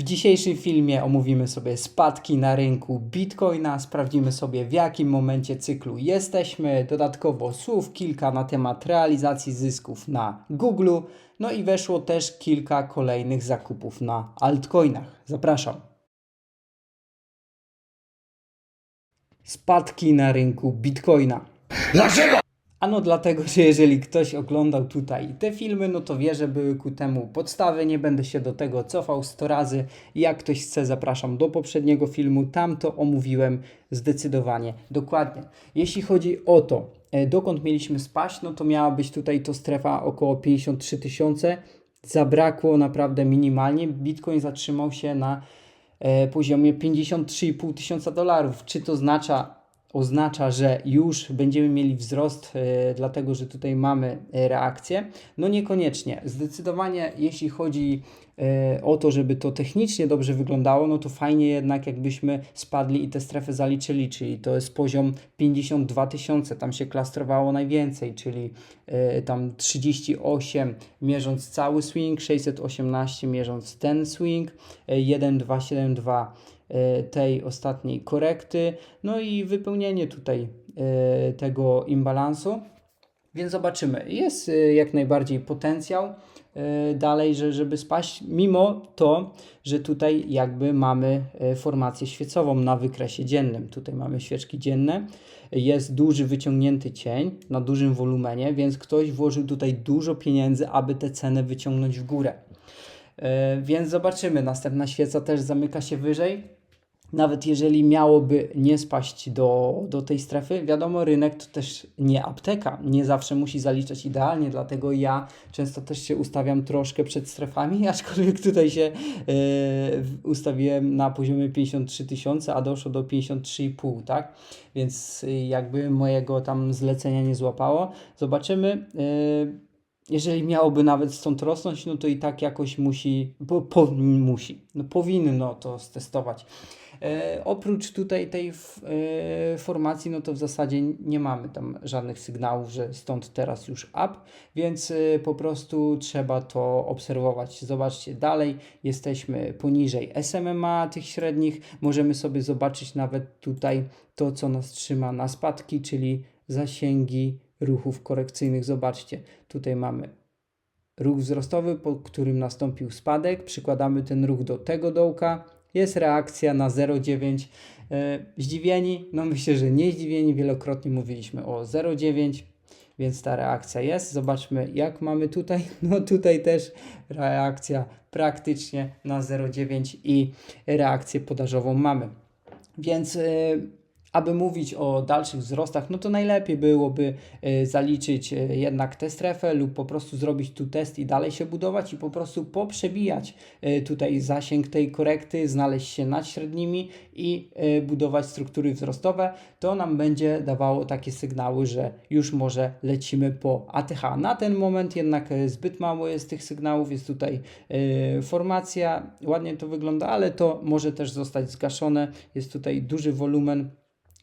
W dzisiejszym filmie omówimy sobie spadki na rynku Bitcoina, sprawdzimy sobie w jakim momencie cyklu jesteśmy, dodatkowo słów kilka na temat realizacji zysków na Google, no i weszło też kilka kolejnych zakupów na altcoinach. Zapraszam. Spadki na rynku Bitcoina. Ano dlatego, że jeżeli ktoś oglądał tutaj te filmy, no to wie, że były ku temu podstawy. Nie będę się do tego cofał 100 razy. Jak ktoś chce, zapraszam do poprzedniego filmu. Tam to omówiłem zdecydowanie dokładnie. Jeśli chodzi o to, e, dokąd mieliśmy spaść, no to miała być tutaj to strefa około 53 tysiące. Zabrakło naprawdę minimalnie. Bitcoin zatrzymał się na e, poziomie 53,5 tysiąca dolarów. Czy to oznacza, oznacza, że już będziemy mieli wzrost, e, dlatego że tutaj mamy e, reakcję? No niekoniecznie. Zdecydowanie, jeśli chodzi e, o to, żeby to technicznie dobrze wyglądało, no to fajnie jednak jakbyśmy spadli i te strefy zaliczyli, czyli to jest poziom 52 tysiące, tam się klastrowało najwięcej, czyli e, tam 38 mierząc cały swing, 618 mierząc ten swing, e, 1272 e, tej ostatniej korekty, no i wypełnienie tutaj e, tego imbalansu. Więc zobaczymy. Jest y, jak najbardziej potencjał dalej, że, żeby spaść, mimo to, że tutaj jakby mamy formację świecową na wykresie dziennym. Tutaj mamy świeczki dzienne. Jest duży wyciągnięty cień na dużym wolumenie, więc ktoś włożył tutaj dużo pieniędzy, aby te ceny wyciągnąć w górę. Więc zobaczymy. Następna świeca też zamyka się wyżej nawet jeżeli miałoby nie spaść do, do tej strefy, wiadomo, rynek to też nie apteka, nie zawsze musi zaliczać idealnie, dlatego ja często też się ustawiam troszkę przed strefami, aczkolwiek tutaj się w- ustawiłem na poziomie 53 tysiące, a doszło do 53,5, tak? Więc y, jakby mojego tam zlecenia nie złapało. Zobaczymy. e, jeżeli miałoby nawet stąd rosnąć, no to i tak jakoś musi, po, po, musi, no powinno to stestować. E, oprócz tutaj tej e, formacji, no to w zasadzie nie mamy tam żadnych sygnałów, że stąd teraz już up, więc e, po prostu trzeba to obserwować. Zobaczcie, dalej jesteśmy poniżej SMMA tych średnich. Możemy sobie zobaczyć nawet tutaj to, co nas trzyma na spadki, czyli zasięgi ruchów korekcyjnych. Zobaczcie, tutaj mamy ruch wzrostowy, po którym nastąpił spadek. Przykładamy ten ruch do tego dołka. Jest reakcja na 0,9. E, Zdziwieni? No myślę, że nie zdziwieni. Wielokrotnie mówiliśmy o 0,9, więc ta reakcja jest. Zobaczmy, jak mamy tutaj. No tutaj też reakcja praktycznie na 0,9 i reakcję podażową mamy. Więc e, aby mówić o dalszych wzrostach, no to najlepiej byłoby e, zaliczyć e, jednak tę strefę lub po prostu zrobić tu test i dalej się budować i po prostu poprzebijać e, tutaj zasięg tej korekty, znaleźć się nad średnimi i budować struktury wzrostowe. To nam będzie dawało takie sygnały, że już może lecimy po ATH. Na ten moment jednak zbyt mało jest tych sygnałów, jest tutaj formacja, ładnie to wygląda, ale to może też zostać zgaszone. Jest tutaj duży wolumen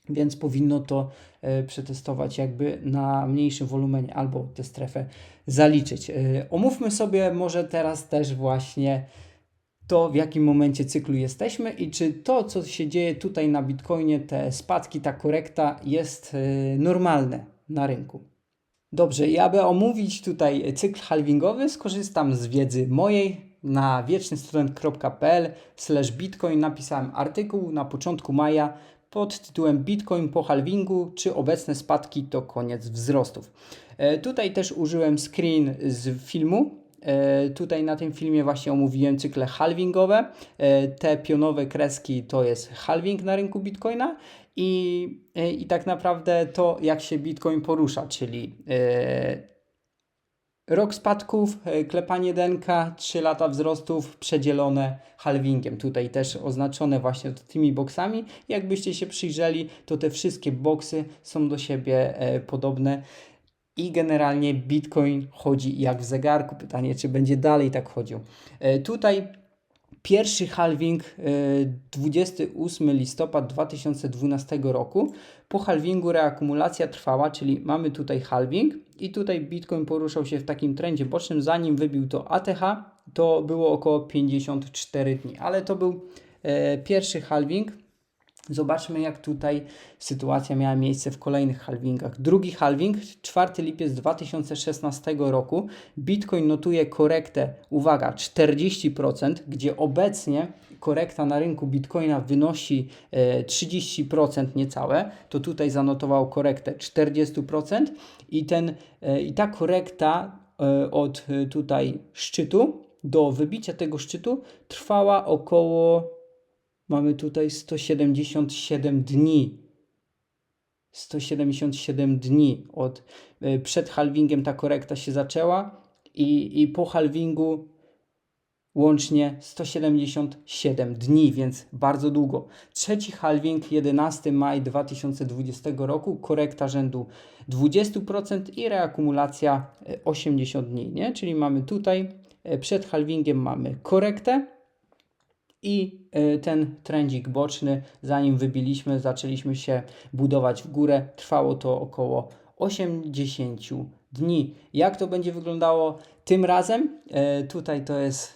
więc powinno to e, przetestować jakby na mniejszym wolumenie albo tę strefę zaliczyć. E, omówmy sobie może teraz też właśnie to, w jakim momencie cyklu jesteśmy i czy to, co się dzieje tutaj na Bitcoinie, te spadki, ta korekta jest e, normalne na rynku. Dobrze, i aby omówić tutaj cykl halvingowy, skorzystam z wiedzy mojej. Na wiecznystudent.pl slash bitcoin napisałem artykuł na początku maja pod tytułem Bitcoin po halvingu, czy obecne spadki to koniec wzrostów. E, tutaj też użyłem screen z filmu. E, tutaj na tym filmie właśnie omówiłem cykle halvingowe. E, te pionowe kreski to jest halving na rynku Bitcoina i, i tak naprawdę to jak się Bitcoin porusza, czyli Rok spadków, e, klepanie denka, 3 lata wzrostów przedzielone halvingiem. Tutaj też oznaczone właśnie tymi boksami. Jakbyście się przyjrzeli, to te wszystkie boksy są do siebie e, podobne. I generalnie Bitcoin chodzi jak w zegarku. Pytanie, czy będzie dalej tak chodził. E, tutaj Pierwszy halving e, 28 listopad 2012 roku. Po halvingu reakumulacja trwała, czyli mamy tutaj halving i tutaj Bitcoin poruszał się w takim trendzie bocznym, zanim wybił to ATH to było około 54 dni, ale to był e, pierwszy halving. Zobaczmy, jak tutaj sytuacja miała miejsce w kolejnych halvingach. Drugi halving, 4 lipiec 2016 roku. Bitcoin notuje korektę, uwaga, 40%, gdzie obecnie korekta na rynku Bitcoina wynosi e, 30% niecałe. To tutaj zanotował korektę 40% i, ten, e, i ta korekta e, od e, tutaj szczytu do wybicia tego szczytu trwała około Mamy tutaj 177 dni. 177 dni od y, przed halvingiem ta korekta się zaczęła i, i po halvingu łącznie 177 dni, więc bardzo długo. Trzeci halving 11 maj 2020 roku, korekta rzędu 20% i reakumulacja y, 80 dni, nie? Czyli mamy tutaj y, przed halvingiem mamy korektę i y, ten trendzik boczny, zanim wybiliśmy, zaczęliśmy się budować w górę. Trwało to około 80 dni. Jak to będzie wyglądało tym razem? Y, Tutaj to jest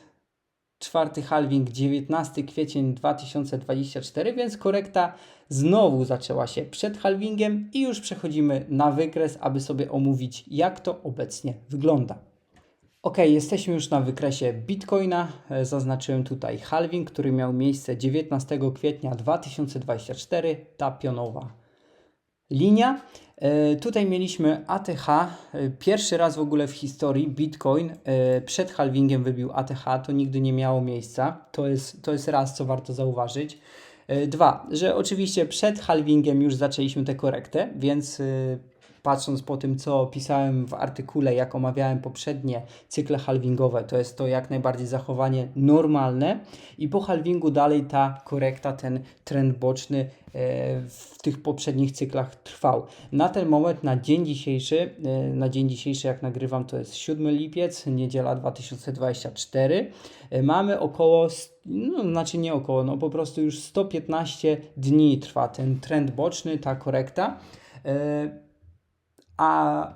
czwarty halving, 19 kwiecień 2024, więc korekta znowu zaczęła się przed halvingiem i już przechodzimy na wykres, aby sobie omówić, jak to obecnie wygląda. Ok, jesteśmy już na wykresie Bitcoina. E, Zaznaczyłem tutaj halving, który miał miejsce 19 kwietnia 2024, ta pionowa linia. E, Tutaj mieliśmy ATH. e, Pierwszy raz w ogóle w historii Bitcoin przed halvingiem wybił ATH. To nigdy nie miało miejsca. To jest, to jest raz, co warto zauważyć. Dwa, że oczywiście przed halvingiem już zaczęliśmy tę korektę, więc patrząc po tym, co pisałem w artykule, jak omawiałem poprzednie cykle halvingowe, to jest to jak najbardziej zachowanie normalne i po halvingu dalej ta korekta, ten trend boczny e, w tych poprzednich cyklach trwał. Na ten moment, na dzień dzisiejszy, e, na dzień dzisiejszy jak nagrywam, to jest 7 lipiec, niedziela 2024, e, mamy około, no znaczy nie około, no po prostu już 115 dni trwa ten trend boczny, ta korekta. A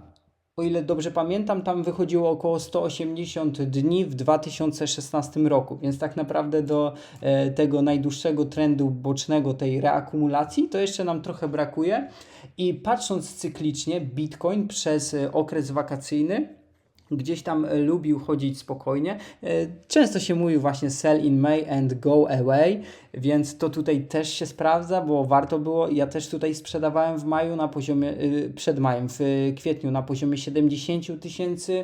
o ile dobrze pamiętam, tam wychodziło około 180 dni w 2016 roku, więc tak naprawdę do e, tego najdłuższego trendu bocznego, tej reakumulacji, to jeszcze nam trochę brakuje. I patrząc cyklicznie, Bitcoin przez e, okres wakacyjny gdzieś tam e, lubił chodzić spokojnie. E, Często się mówi właśnie sell in May and go away, więc to tutaj też się sprawdza, bo warto było. Ja też tutaj sprzedawałem w maju na poziomie, y, przed majem, w y, kwietniu na poziomie 70 000 tysięcy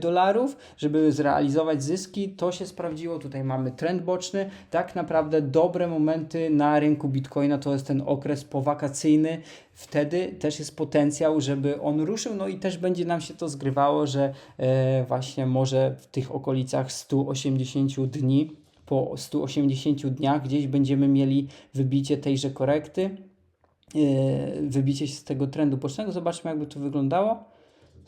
dolarów, żeby zrealizować zyski. To się sprawdziło. Tutaj mamy trend boczny. Tak naprawdę dobre momenty na rynku Bitcoina to jest ten okres powakacyjny. Wtedy też jest potencjał, żeby on ruszył, no i też będzie nam się to zgrywało, że e, właśnie może w tych okolicach 180 dni, po 180 dniach gdzieś będziemy mieli wybicie tejże korekty, e, wybicie się z tego trendu bocznego. Zobaczmy, jakby to wyglądało.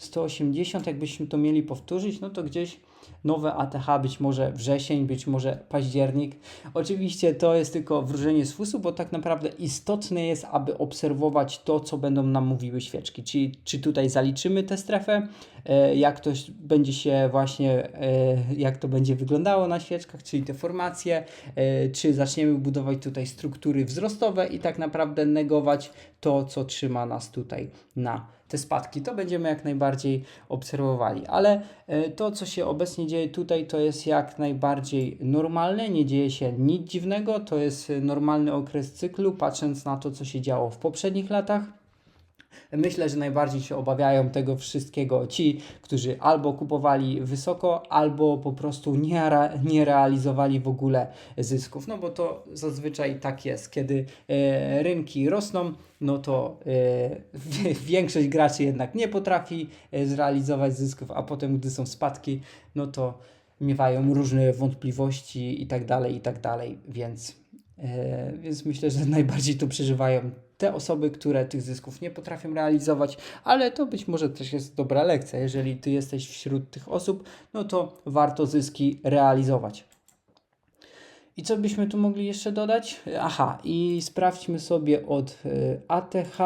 180, jakbyśmy to mieli powtórzyć, no to gdzieś nowe ATH, być może wrzesień, być może październik. Oczywiście to jest tylko wróżenie z fusu, bo tak naprawdę istotne jest, aby obserwować to, co będą nam mówiły świeczki. Czyli czy tutaj zaliczymy tę strefę, e, jak to będzie się właśnie, e, jak to będzie wyglądało na świeczkach, czyli te formacje, e, czy zaczniemy budować tutaj struktury wzrostowe i tak naprawdę negować to, co trzyma nas tutaj na te spadki. To będziemy jak najbardziej obserwowali, ale e, to, co się obecnie dzieje tutaj, to jest jak najbardziej normalne, nie dzieje się nic dziwnego, to jest e, normalny okres cyklu, patrząc na to, co się działo w poprzednich latach. Myślę, że najbardziej się obawiają tego wszystkiego ci, którzy albo kupowali wysoko, albo po prostu nie, nie realizowali w ogóle zysków. No bo to zazwyczaj tak jest, kiedy e, rynki rosną, no to e, większość graczy jednak nie potrafi e, zrealizować zysków, a potem, gdy są spadki, no to miewają różne wątpliwości i tak dalej, i tak dalej, więc, e, więc myślę, że najbardziej to przeżywają te osoby, które tych zysków nie potrafią realizować, ale to być może też jest dobra lekcja. Jeżeli ty jesteś wśród tych osób, no to warto zyski realizować. I co byśmy tu mogli jeszcze dodać? Aha, i sprawdźmy sobie od y, ATH.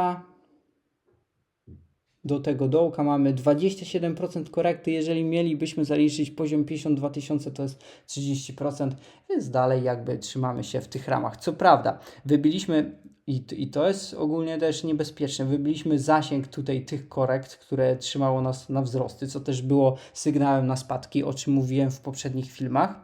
do tego dołka mamy 27% korekty. Jeżeli mielibyśmy zaliczyć poziom 52 tysiące, to jest 30%, więc dalej jakby trzymamy się w tych ramach. Co prawda, wybiliśmy i, I to jest ogólnie też niebezpieczne. Wybiliśmy zasięg tutaj tych korekt, które trzymało nas na wzrosty, co też było sygnałem na spadki, o czym mówiłem w poprzednich filmach.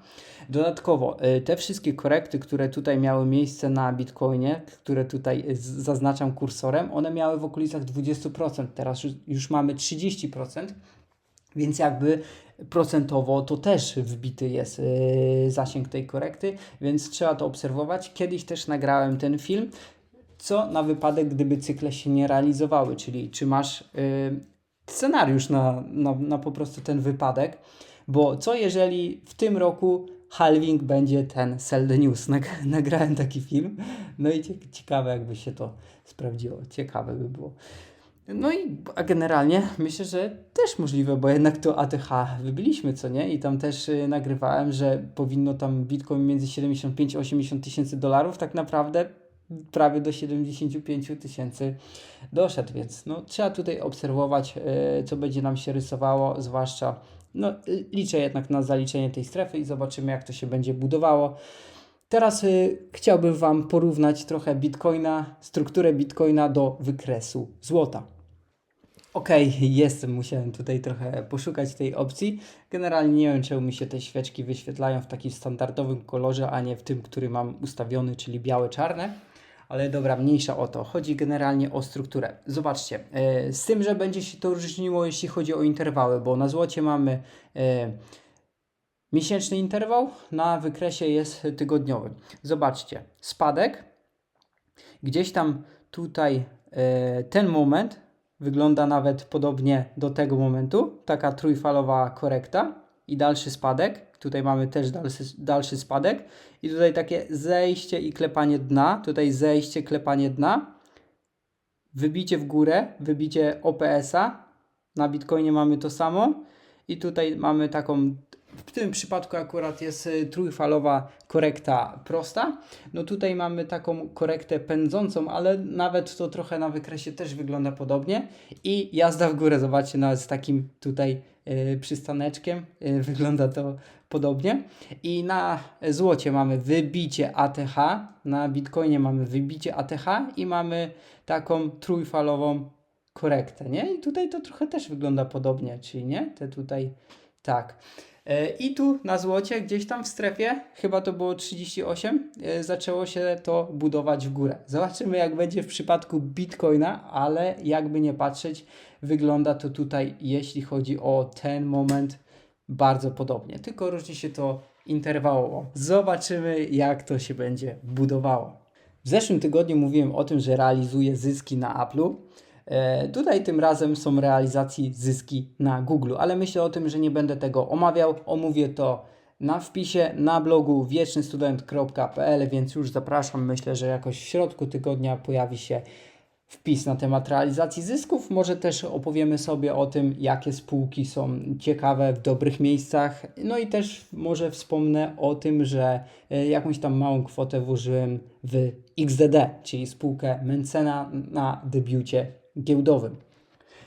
Dodatkowo y, te wszystkie korekty, które tutaj miały miejsce na Bitcoinie, które tutaj z- zaznaczam kursorem, one miały w okolicach 20%. Teraz już, mamy 30%. Więc jakby procentowo to też wbity jest yy, zasięg tej korekty, więc trzeba to obserwować. Kiedyś też nagrałem ten film, co na wypadek, gdyby cykle się nie realizowały, czyli czy masz yy, scenariusz na, na, na po prostu ten wypadek, bo co jeżeli w tym roku halving będzie ten sell the news. Nag- nagrałem taki film, no i cie- ciekawe jakby się to sprawdziło, ciekawe by było. No i a generalnie myślę, że też możliwe, bo jednak to ATH wybiliśmy, co nie? I tam też y, nagrywałem, że powinno tam Bitcoin między 75 a 80 tysięcy dolarów, tak naprawdę prawie do 75 tysięcy doszedł, więc no, trzeba tutaj obserwować, y, co będzie nam się rysowało, zwłaszcza no, y, liczę jednak na zaliczenie tej strefy i zobaczymy, jak to się będzie budowało. Teraz y, chciałbym Wam porównać trochę Bitcoina, strukturę Bitcoina do wykresu złota. Okej, jestem, musiałem tutaj trochę poszukać tej opcji. Generalnie nie wiem, czemu mi się te świeczki wyświetlają w takim standardowym kolorze, a nie w tym, który mam ustawiony, czyli białe-czarne. Ale dobra, mniejsza o to. Chodzi generalnie o strukturę. Zobaczcie, e, z tym, że będzie się to różniło, jeśli chodzi o interwały, bo na złocie mamy e, miesięczny interwał, na wykresie jest tygodniowy. Zobaczcie, spadek, gdzieś tam tutaj e, ten moment wygląda nawet podobnie do tego momentu, taka trójfalowa korekta i dalszy spadek. Tutaj mamy też dalszy, dalszy spadek. I tutaj takie zejście i klepanie dna, tutaj zejście, klepanie dna, wybicie w górę, wybicie OPS-a, na Bitcoinie mamy to samo. I tutaj mamy taką, w tym przypadku akurat jest y, trójfalowa korekta prosta. No tutaj mamy taką korektę pędzącą, ale nawet to trochę na wykresie też wygląda podobnie. I jazda w górę, zobaczcie, nawet z takim tutaj y, przystaneczkiem y, wygląda to podobnie. I na złocie mamy wybicie ATH, na Bitcoinie mamy wybicie ATH i mamy taką trójfalową korektę, nie? I tutaj to trochę też wygląda podobnie, czyli nie? Te tutaj, tak. E, I tu na złocie, gdzieś tam w strefie, chyba to było 38, e, zaczęło się to budować w górę. Zobaczymy, jak będzie w przypadku Bitcoina, ale jakby nie patrzeć, wygląda to tutaj, jeśli chodzi o ten moment, bardzo podobnie. Tylko różni się to interwałowo. Zobaczymy, jak to się będzie budowało. W zeszłym tygodniu mówiłem o tym, że realizuję zyski na Apple'u. E, Tutaj tym razem są realizacji zyski na Google, ale myślę o tym, że nie będę tego omawiał. Omówię to na wpisie na blogu wiecznystudent.pl, więc już zapraszam. Myślę, że jakoś w środku tygodnia pojawi się wpis na temat realizacji zysków. Może też opowiemy sobie o tym, jakie spółki są ciekawe w dobrych miejscach. No i też może wspomnę o tym, że e, jakąś tam małą kwotę włożyłem w XDD, czyli spółkę Mencena na debiucie giełdowym.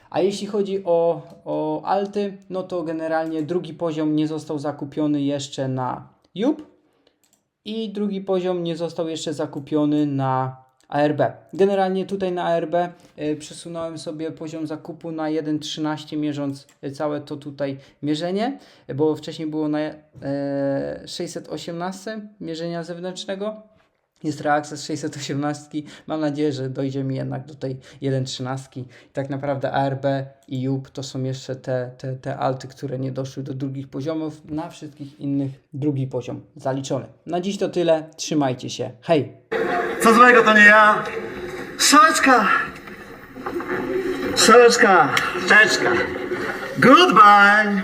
A jeśli chodzi o, o alty, no to generalnie drugi poziom nie został zakupiony jeszcze na JUP i drugi poziom nie został jeszcze zakupiony na ARB. Generalnie tutaj na ARB y, przesunąłem sobie poziom zakupu na 1.13 mierząc y, całe to tutaj mierzenie, bo wcześniej było na e, 618 mierzenia zewnętrznego. Jest reakces 618. Mam nadzieję, że dojdzie mi jednak do tej 1.13. Tak naprawdę ARB i JUP to są jeszcze te, te, te alty, które nie doszły do drugich poziomów. Na wszystkich innych drugi poziom zaliczony. Na dziś to tyle. Trzymajcie się. Hej! Co złego to nie ja? Szaleczka! Szaleczka! Szaleczka! Goodbye!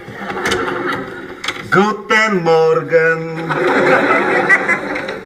Guten Morgen!